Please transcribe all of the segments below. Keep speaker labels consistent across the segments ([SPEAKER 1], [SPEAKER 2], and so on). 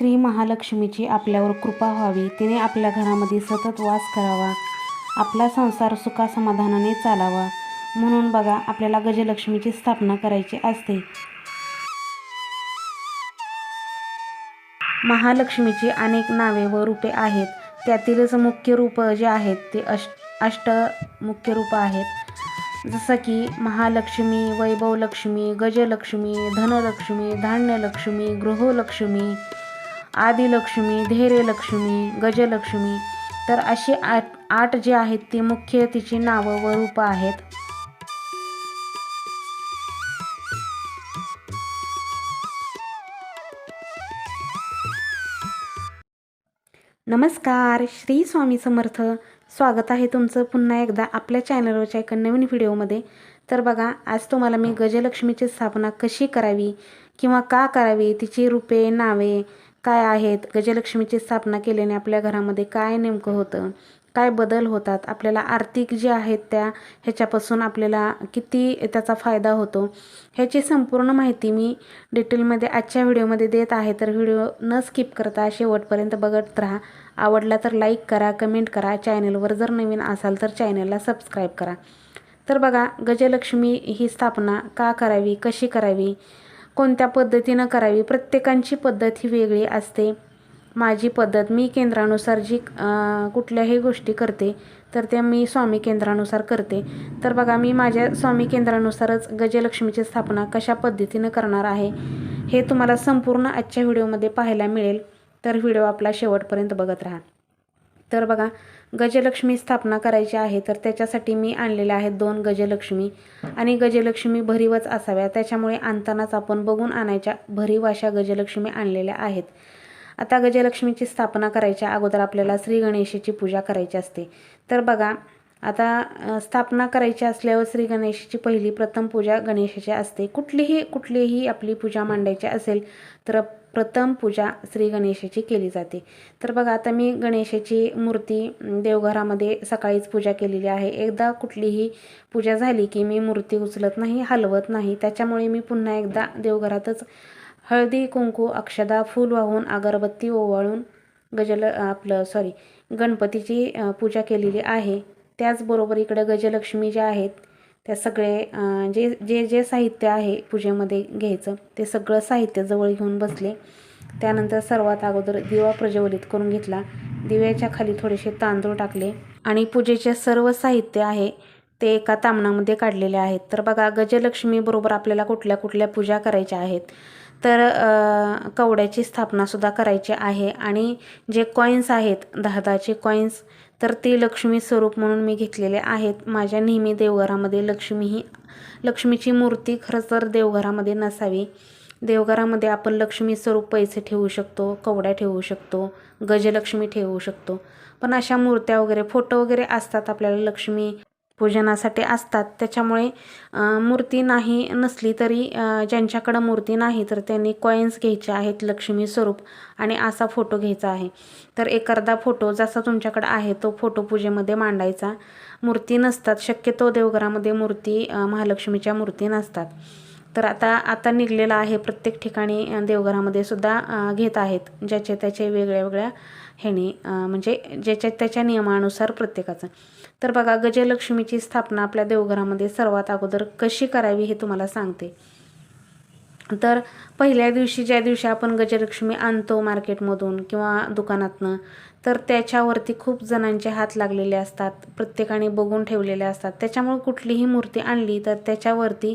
[SPEAKER 1] श्री महालक्ष्मीची आपल्यावर कृपा व्हावी. तिने आपल्या घरामध्ये सतत वास करावा. आपला संसार सुखासमाधानाने चालावा. म्हणून बघा आपल्याला गजलक्ष्मीची स्थापना करायची असते. महालक्ष्मीची अनेक नावे व रूपे आहेत. त्यातीलच मुख्य रूप जे आहेत ते अष्ट अष्ट मुख्य रूप आहेत. जसं की महालक्ष्मी वैभवलक्ष्मी गजलक्ष्मी धनलक्ष्मी धान्यलक्ष्मी गृहलक्ष्मी आदिलक्ष्मी धैर्यलक्ष्मी गजलक्ष्मी. तर अशी आठ आठ जे आहेत ती मुख्य तिची नावं व रूपं आहेत. नमस्कार श्री स्वामी समर्थ. स्वागत आहे तुमचं पुन्हा एकदा आपल्या चॅनलवरच्या एका नवीन व्हिडिओमध्ये. तर बघा आज तुम्हाला मी गजलक्ष्मीची स्थापना कशी करावी किंवा का करावी तिची रूपे नावे काय आहेत गजलक्ष्मीची स्थापना केल्याने आपल्या घरामध्ये काय नेमकं होतं काय बदल होतात आपल्याला आर्थिक जे आहेत त्या ह्याच्यापासून आपल्याला किती त्याचा फायदा होतो ह्याची संपूर्ण माहिती मी डिटेलमध्ये आजच्या व्हिडिओमध्ये देत आहे. तर व्हिडिओ न स्किप करता शेवटपर्यंत बघत राहा. आवडला तर लाईक करा कमेंट करा. चॅनलवर जर नवीन असाल तर चॅनलला सबस्क्राईब करा. तर बघा गजलक्ष्मी ही स्थापना का करावी कशी करावी? कोणत्या पद्धतीनं करावी? प्रत्येकांची पद्धत ही वेगळी असते. माझी पद्धत मी केंद्रानुसार जी कुठल्याही गोष्टी करते तर त्या मी स्वामी केंद्रानुसार करते. तर बघा मी माझ्या स्वामी केंद्रानुसारच गजलक्ष्मीची स्थापना कशा पद्धतीनं करणार आहे हे तुम्हाला संपूर्ण आजच्या व्हिडिओमध्ये पाहायला मिळेल. तर व्हिडिओ आपला शेवटपर्यंत बघत राहा. तर बघा गजलक्ष्मी स्थापना करायची आहे तर त्याच्यासाठी मी आणलेल्या आहेत दोन गजलक्ष्मी. आणि गजलक्ष्मी भरीवच असाव्या. त्याच्यामुळे आणतानाच आपण बघून आणायच्या भरीव अशा गजलक्ष्मी आणलेल्या आहेत. आता गजलक्ष्मीची स्थापना करायच्या अगोदर आपल्याला श्री गणेशाची पूजा करायची असते. तर बघा आता स्थापना करायची असल्यावर श्री गणेशाची पहिली प्रथम पूजा गणेशाची असते. कुठलीही कुठलीही आपली पूजा मांडायची असेल तर प्रथम पूजा श्री गणेशाची केली जाते. तर बघा आता मी गणेशाची मूर्ती देवघरामध्ये सकाळीच पूजा केलेली आहे. एकदा कुठलीही पूजा झाली की मी मूर्ती उचलत नाही हलवत नाही. त्याच्यामुळे मी पुन्हा एकदा देवघरातच हळदी कुंकू अक्षदा फूल वाहून अगरबत्ती ओवाळून गजल आपलं सॉरी गणपतीची पूजा केलेली आहे. त्याचबरोबर इकडे गजलक्ष्मी ज्या आहेत त्या सगळे जे जे जे साहित्य आहे पूजेमध्ये घ्यायचं ते सगळं साहित्य जवळ घेऊन बसले. त्यानंतर सर्वात अगोदर दिवा प्रज्वलित करून घेतला. दिव्याच्या खाली थोडेसे तांदूळ टाकले आणि पूजेचे सर्व साहित्य आहे ते एका तामणामध्ये काढलेले आहेत. तर बघा गजलक्ष्मीबरोबर आपल्याला कुठल्या कुठल्या पूजा करायच्या आहेत? तर कवड्याची स्थापनासुद्धा करायची आहे आणि जे कॉईन्स आहेत दहा दहाचे कॉईन्स तर ते लक्ष्मी स्वरूप म्हणून मी घेतलेले आहेत. माझ्या नेहमी देवघरामध्ये लक्ष्मी ही लक्ष्मीची मूर्ती खरं तर देवघरामध्ये नसावी. देवघरामध्ये आपण लक्ष्मी स्वरूप पैसे ठेवू शकतो कवड्या ठेवू शकतो गजलक्ष्मी ठेवू शकतो. पण अशा मूर्त्या वगैरे फोटो वगैरे असतात आपल्याला लक्ष्मी पूजनासाठी असतात. त्याच्यामुळे मूर्ती नाही नसली तरी ज्यांच्याकडं मूर्ती नाही तर त्यांनी कॉईन्स घ्यायचे आहेत लक्ष्मी स्वरूप आणि असा फोटो घ्यायचा आहे. तर एखादा फोटो जसा तुमच्याकडं आहे तो फोटो पूजेमध्ये मांडायचा. मूर्ती नसतात. शक्यतो देवघरामध्ये मूर्ती महालक्ष्मीच्या मूर्ती नसतात. तर आता आता निघलेला आहे प्रत्येक ठिकाणी देवघरामध्ये सुद्धा घेत आहेत ज्याचे त्याचे वेगळ्या वेगळ्या ह्याने म्हणजे ज्याच्या त्याच्या नियमानुसार प्रत्येकाचं. तर बघा गजलक्ष्मीची स्थापना आपल्या देवघरामध्ये सर्वात अगोदर कशी करावी हे तुम्हाला सांगते. तर पहिल्या दिवशी ज्या दिवशी आपण गजलक्ष्मी आणतो मार्केटमधून किंवा दुकानातनं तर त्याच्यावरती खूप जणांचे हात लागलेले असतात प्रत्येकाने बघून ठेवलेले असतात. त्याच्यामुळे कुठलीही मूर्ती आणली तर त्याच्यावरती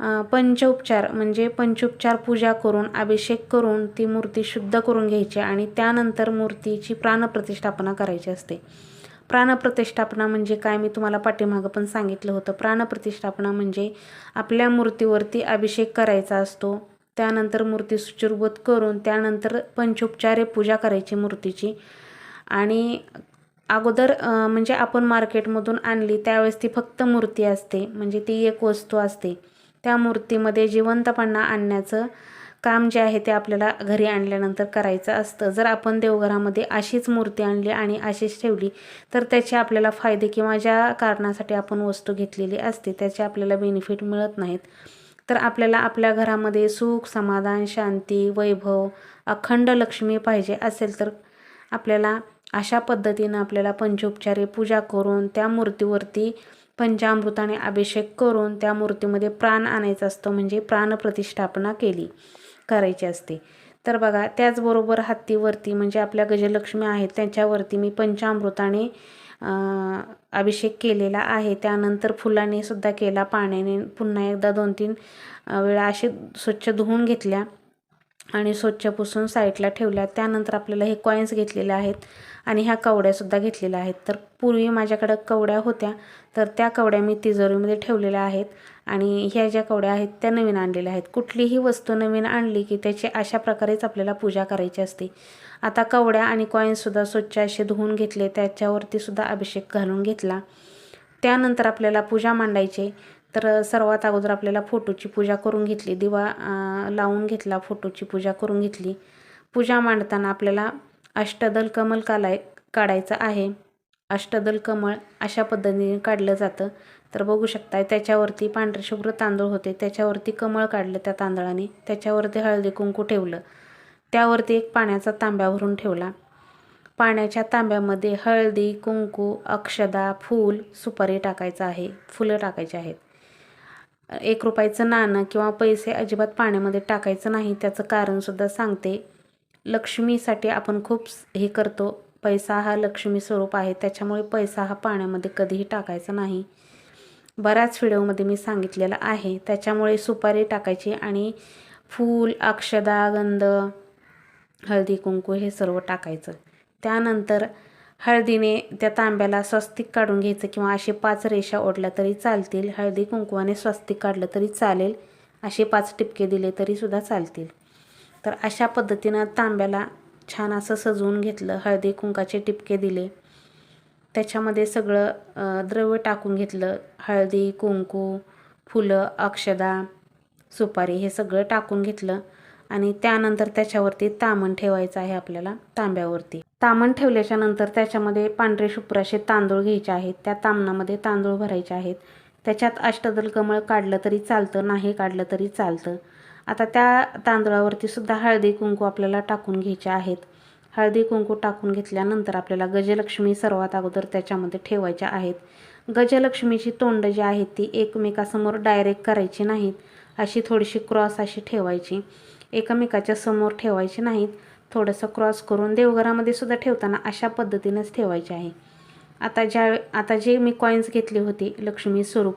[SPEAKER 1] पंचोपचार म्हणजे पंचोपचार पूजा करून अभिषेक करून ती मूर्ती शुद्ध करून घ्यायची आणि त्यानंतर मूर्तीची प्राणप्रतिष्ठापना करायची असते. प्राणप्रतिष्ठापना म्हणजे काय? मी तुम्हाला पाठीमागं पण सांगितलं होतं. प्राणप्रतिष्ठापना म्हणजे आपल्या मूर्तीवरती अभिषेक करायचा असतो त्यानंतर मूर्ती सुचिरबोध करून त्यानंतर पंचोपचारे पूजा करायची मूर्तीची. आणि अगोदर म्हणजे आपण मार्केटमधून आणली त्यावेळेस ती फक्त मूर्ती असते म्हणजे ती एक वस्तू असते. त्या मूर्तीमध्ये जिवंतपणा आणण्याचं काम जे आहे ते आपल्याला घरी आणल्यानंतर करायचं असतं. जर आपण देवघरामध्ये अशीच मूर्ती आणली आणि अशीच ठेवली तर त्याचे आपल्याला फायदे किंवा ज्या कारणासाठी आपण वस्तू घेतलेली असते त्याचे आपल्याला बेनिफिट मिळत नाहीत. तर आपल्याला आपल्या घरामध्ये सुख समाधान शांती वैभव अखंड लक्ष्मी पाहिजे असेल तर आपल्याला अशा पद्धतीनं आपल्याला पंचोपचारे पूजा करून त्या मूर्तीवरती पंचामृताने अभिषेक करून त्या मूर्तीमध्ये प्राण आणायचा असतो म्हणजे प्राणप्रतिष्ठापना केली करायची असते. तर बघा त्याचबरोबर हत्तीवरती म्हणजे आपल्या गजलक्ष्मी आहेत त्यांच्यावरती मी पंचामृताने अभिषेक केलेला आहे. त्यानंतर फुलाने सुद्धा केला पाण्याने पुन्हा एकदा दोन तीन वेळा असे स्वच्छ धुवून घेतल्या. आणि स्वच्छ पुसून साईडला ठेवल्या त्यानंतर आपल्याला हे कॉईन्स घेतलेले आहेत आणि ह्या कवड्यासुद्धा घेतलेल्या आहेत. तर पूर्वी माझ्याकडं कवड्या होत्या तर त्या कवड्या मी तिजोरीमध्ये ठेवलेल्या आहेत आणि ह्या ज्या कवड्या आहेत त्या नवीन आणलेल्या आहेत. कुठलीही वस्तू नवीन आणली की त्याची अशा प्रकारेच आपल्याला पूजा करायची असते. आता कवड्या आणि कॉईन्ससुद्धा स्वच्छ असे धुवून घेतले त्याच्यावरतीसुद्धा अभिषेक घालून घेतला. त्यानंतर आपल्याला पूजा मांडायची तर सर्वात अगोदर आपल्याला फोटोची पूजा करून घेतली. दिवा लावून घेतला फोटोची पूजा करून घेतली. पूजा मांडताना आपल्याला अष्टदल कमल कालाय काढायचं आहे. अष्टदल कमळ अशा पद्धतीने काढलं जातं. तर बघू शकताय त्याच्यावरती पांढरे शुभ्र तांदूळ होते. त्याच्यावरती कमळ काढलं त्या तांदळाने. त्याच्यावरती हळदी कुंकू ठेवलं. त्यावरती एक पाण्याचा तांब्या भरून ठेवला. पाण्याच्या तांब्यामध्ये हळदी कुंकू अक्षदा फूल सुपारी टाकायचं आहे. फुलं टाकायची आहेत. एक रुपयाचं नाणं किंवा पैसे अजिबात पाण्यामध्ये टाकायचं नाही त्याचं कारणसुद्धा सांगते. लक्ष्मीसाठी आपण खूप हे करतो. पैसा हा लक्ष्मी स्वरूप आहे त्याच्यामुळे पैसा हा पाण्यामध्ये कधीही टाकायचा नाही. बऱ्याच व्हिडिओमध्ये मी सांगितलेलं आहे. त्याच्यामुळे सुपारी टाकायची आणि फूल अक्षदा गंध हळदी कुंकू हे सर्व टाकायचं. त्यानंतर हळदीने त्या तांब्याला स्वस्तिक काढून घ्यायचं किंवा असे पाच रेषा ओढल्या तरी चालतील. हळदी कुंकुवाने स्वस्तिक काढलं तरी चालेल. असे पाच टिपके दिले तरीसुद्धा चालतील. तर अशा पद्धतीनं तांब्याला छान असं सजवून घेतलं हळदी कुंकाचे टिपके दिले. त्याच्यामध्ये सगळं द्रव्य टाकून घेतलं. हळदी कुंकू फुलं अक्षदा सुपारी हे सगळं टाकून घेतलं आणि त्यानंतर त्याच्यावरती तामण ठेवायचं आहे आपल्याला तांब्यावरती. तामण ठेवल्याच्या नंतर त्याच्यामध्ये पांढरे शुभ्र असे तांदूळ घ्यायचे आहेत. त्या तामणामध्ये तांदूळ भरायचे आहेत. त्याच्यात अष्टदल कमळ काढलं तरी चालतं नाही काढलं तरी चालतं. आता त्या तांदळावरती सुद्धा हळदी कुंकू आपल्याला टाकून घ्यायचे आहेत. हळदी कुंकू टाकून घेतल्यानंतर आपल्याला गजलक्ष्मी सर्वात अगोदर त्याच्यामध्ये ठेवायच्या आहेत. गजलक्ष्मीची तोंड जी आहेत ती एकमेकासमोर डायरेक्ट करायची नाहीत. अशी थोडीशी क्रॉस अशी ठेवायची. एकमेकाच्या समोर ठेवायची नाहीत. थोडंसं क्रॉस करून देवघरामध्ये सुद्धा ठेवताना अशा पद्धतीनंच ठेवायचे आहे. आता ज्या आता जे मी कॉईन्स घेतले होते लक्ष्मी स्वरूप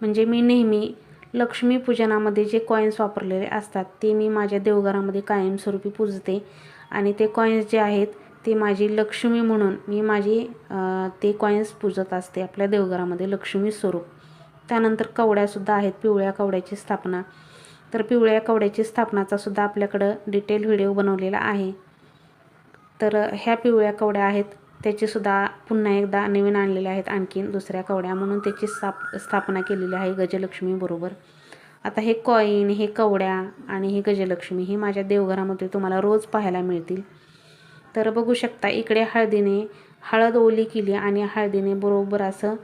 [SPEAKER 1] म्हणजे मी नेहमी लक्ष्मीपूजनामध्ये जे कॉईन्स वापरलेले असतात ते मी माझ्या देवघरामध्ये कायमस्वरूपी पूजते. आणि ते कॉईन्स जे आहेत ते माझी लक्ष्मी म्हणून मी माझी ते कॉईन्स पूजत असते आपल्या देवघरामध्ये लक्ष्मी स्वरूप. त्यानंतर कवड्यासुद्धा आहेत पिवळ्या कवड्याची स्थापना. तर पिवळ्या कवड्याची स्थापनाचा सुद्धा आपल्याकडं डिटेल व्हिडिओ बनवलेला आहे. तर ह्या पिवळ्या कवड्या आहेत त्याचीसुद्धा पुन्हा एकदा नवीन आणलेल्या आहेत आणखीन दुसऱ्या कवड्या म्हणून त्याची स्थाप स्थापना केलेली आहे गजलक्ष्मीबरोबर आता हे कॉईन हे कवड्या आणि हे गजलक्ष्मी ही माझ्या देवघरामध्ये तुम्हाला रोज पाहायला मिळतील. तर बघू शकता इकडे हळदीने हळद ओली केली आणि हळदीने बरोबर असं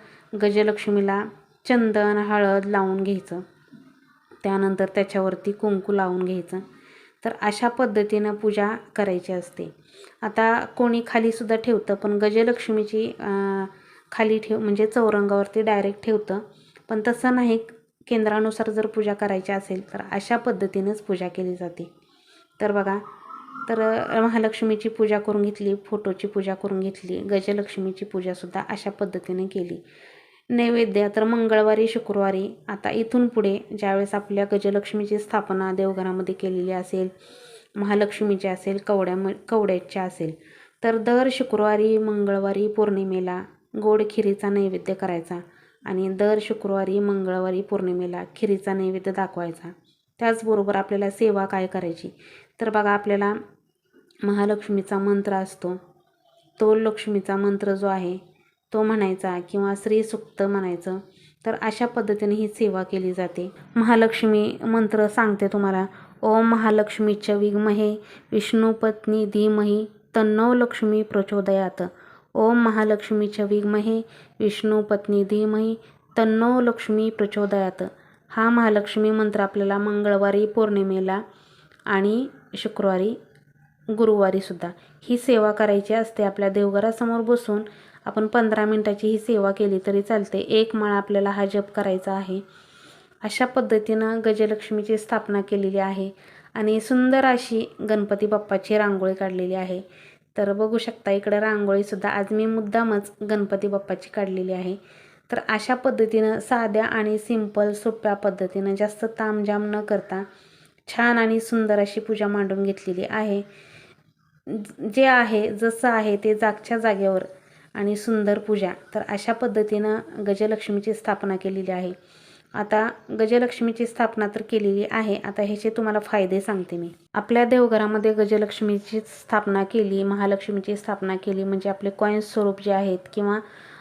[SPEAKER 1] गजलक्ष्मीला चंदन हळद लावून घ्यायचं. त्यानंतर त्याच्यावरती कुंकू लावून घ्यायचं. तर अशा पद्धतीनं पूजा करायची असते. आता कोणी खालीसुद्धा ठेवतं पण गजलक्ष्मीची खाली ठेव म्हणजे चौरंगावरती डायरेक्ट ठेवतं. पण तसं नाही केंद्रानुसार जर पूजा करायची असेल तर अशा पद्धतीनंच पूजा केली जाते. तर बघा तर महालक्ष्मीची पूजा करून घेतली फोटोची पूजा करून घेतली गजलक्ष्मीची पूजासुद्धा अशा पद्धतीने केली. नैवेद्य. तर मंगळवारी शुक्रवारी आता इथून पुढे ज्यावेळेस आपल्या गजलक्ष्मीची स्थापना देवघरामध्ये केलेली असेल महालक्ष्मीची असेल कवड्या कवड्याची असेल तर दर शुक्रवारी मंगळवारी पौर्णिमेला गोड खिरीचा नैवेद्य करायचा आणि दर शुक्रवारी मंगळवारी पौर्णिमेला खिरीचा नैवेद्य दाखवायचा. त्याचबरोबर आपल्याला सेवा काय करायची? तर बघा आपल्याला महालक्ष्मीचा मंत्र असतो. तो लक्ष्मीचा मंत्र जो आहे तो म्हणायचा किंवा श्रीसुक्त म्हणायचं तर अशा पद्धतीने ही सेवा केली जाते. महालक्ष्मी मंत्र सांगते तुम्हाला ओम महालक्ष्मीच्या विग्महे विष्णुपत्नी धीमही तन्नव लक्ष्मी प्रचोदयात. ओम महालक्ष्मीच्या विग्महे विष्णुपत्नी धीमही तन्नो लक्ष्मी प्रचोदयात. हा महालक्ष्मी मंत्र आपल्याला मंगळवारी पौर्णिमेला आणि शुक्रवारी गुरुवारीसुद्धा ही सेवा करायची असते. आपल्या देवघरासमोर बसून आपण पंधरा मिनटाची ही सेवा केली तरी चालते. एक माळ आपल्याला हा जप करायचा आहे. अशा पद्धतीनं गजलक्ष्मीची स्थापना केलेली आहे आणि सुंदर अशी गणपती बाप्पाची रांगोळी काढलेली आहे. तर बघू शकता इकडं रांगोळीसुद्धा आज मी मुद्दामच गणपती बाप्पाची काढलेली आहे. तर अशा पद्धतीनं साध्या आणि सिंपल सोप्या पद्धतीनं जास्त तामजाम न करता छान आणि सुंदर अशी पूजा मांडून घेतलेली आहे. जे आहे जसं आहे ते जागच्या जागेवर आणि सुंदर पूजा. तर अशा पद्धतीनं गजलक्ष्मीची स्थापना केलेली आहे. आता गजलक्ष्मीची स्थापना तर केलेली आहे. आता ह्याचे तुम्हाला फायदे सांगते मी. आपल्या देवघरामध्ये गजलक्ष्मीची स्थापना केली महालक्ष्मीची स्थापना केली म्हणजे आपले कॉईन्स स्वरूप जे आहेत किंवा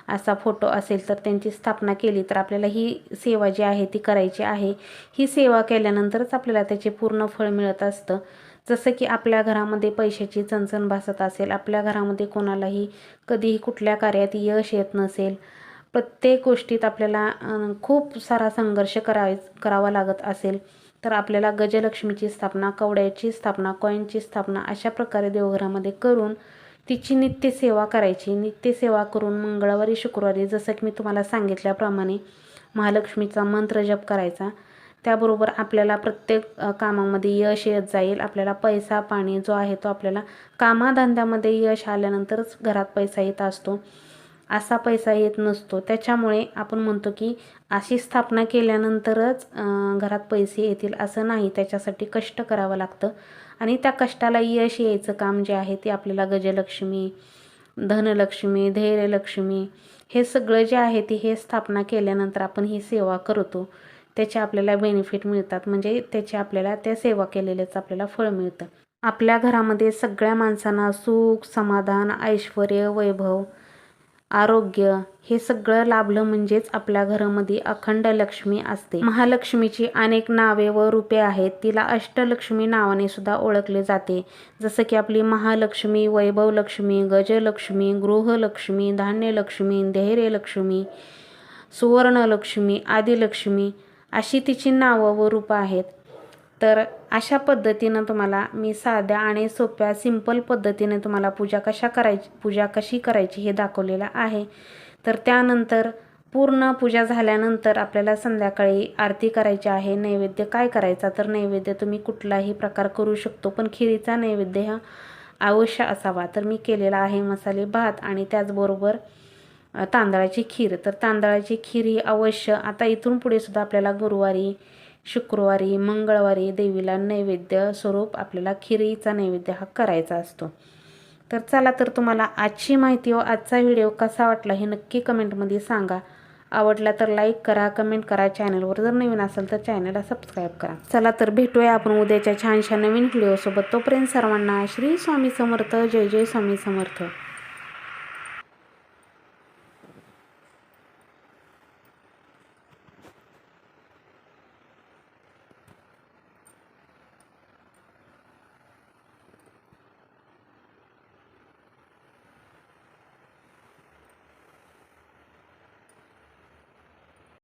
[SPEAKER 1] असा फोटो असेल तर त्यांची स्थापना केली तर आपल्याला ही सेवा जी आहे ती करायची आहे. ही सेवा केल्यानंतरच आपल्याला त्याचे पूर्ण फळ मिळत असतं. जसं की आपल्या घरामध्ये पैशाची चणचण भासत असेल आपल्या घरामध्ये कोणालाही कधीही कुठल्या कार्यात यश येत नसेल प्रत्येक गोष्टीत आपल्याला खूप सारा संघर्ष करावे करावा लागत असेल तर आपल्याला गजलक्ष्मीची स्थापना कवड्याची स्थापना कॉईनची स्थापना अशा प्रकारे देवघरामध्ये करून तिची नित्यसेवा करायची. नित्यसेवा करून मंगळवारी शुक्रवारी जसं की मी तुम्हाला सांगितल्याप्रमाणे महालक्ष्मीचा मंत्र जप करायचा. त्याबरोबर आपल्याला प्रत्येक कामामध्ये यश येत जाईल. आपल्याला पैसा पाणी जो आहे तो आपल्याला कामाधंद्यामध्ये यश आल्यानंतरच घरात पैसा येत असतो. असा पैसा येत नसतो. त्याच्यामुळे आपण म्हणतो की अशी स्थापना केल्यानंतरच घरात पैसे येतील असं नाही. त्याच्यासाठी कष्ट करावं लागतं. आणि त्या कष्टाला यश यायचं काम जे आहे ते आपल्याला गजलक्ष्मी धनलक्ष्मी धैर्यलक्ष्मी हे सगळं जे आहे ते हे स्थापना केल्यानंतर आपण ही सेवा करतो. त्याचे आपल्याला बेनिफिट मिळतात. म्हणजे त्याचे आपल्याला त्या सेवा केलेल्याचं आपल्याला फळ मिळतं. आपल्या घरामध्ये सगळ्या माणसांना सुख समाधान ऐश्वर वैभव आरोग्य हे सगळं लाभलं म्हणजेच आपल्या घरामध्ये अखंड लक्ष्मी असते. महालक्ष्मीची अनेक नावे व रूपे आहेत. तिला अष्टलक्ष्मी नावाने सुद्धा ओळखले जाते. जसं की आपली महालक्ष्मी वैभवलक्ष्मी गजलक्ष्मी गृहलक्ष्मी धान्यलक्ष्मी धैर्यलक्ष्मी सुवर्णलक्ष्मी आदिलक्ष्मी अशी तिची नावं व रूपं आहेत. तर अशा पद्धतीनं तुम्हाला मी साध्या आणि सोप्या सिंपल पद्धतीने तुम्हाला पूजा कशा करायची पूजा कशी करायची हे दाखवलेलं आहे. तर त्यानंतर पूर्ण पूजा झाल्यानंतर आपल्याला संध्याकाळी आरती करायची आहे. नैवेद्य काय करायचा? तर नैवेद्य तुम्ही कुठलाही प्रकार करू शकतो पण खिरीचा नैवेद्य हा अवश्य असावा. तर मी केलेला आहे मसाले भात आणि त्याचबरोबर तांदळाची खीर. तर तांदळाची खीर ही अवश्य आता इथून पुढे सुद्धा आपल्याला गुरुवारी शुक्रवारी मंगळवारी देवीला नैवेद्य स्वरूप आपल्याला खिरीचा नैवेद्य हा करायचा असतो. तर चला तर तुम्हाला आजची माहिती व आजचा व्हिडिओ कसा वाटला हे नक्की कमेंटमध्ये सांगा. आवडला तर लाईक करा कमेंट करा. चॅनलवर जर नवीन असेल तर चॅनलला सबस्क्राईब करा. चला तर भेटूया आपण उद्याच्या छानशा नवीन व्हिडिओसोबत. तोपर्यंत सर्वांना श्री स्वामी समर्थ. जय जय स्वामी समर्थ.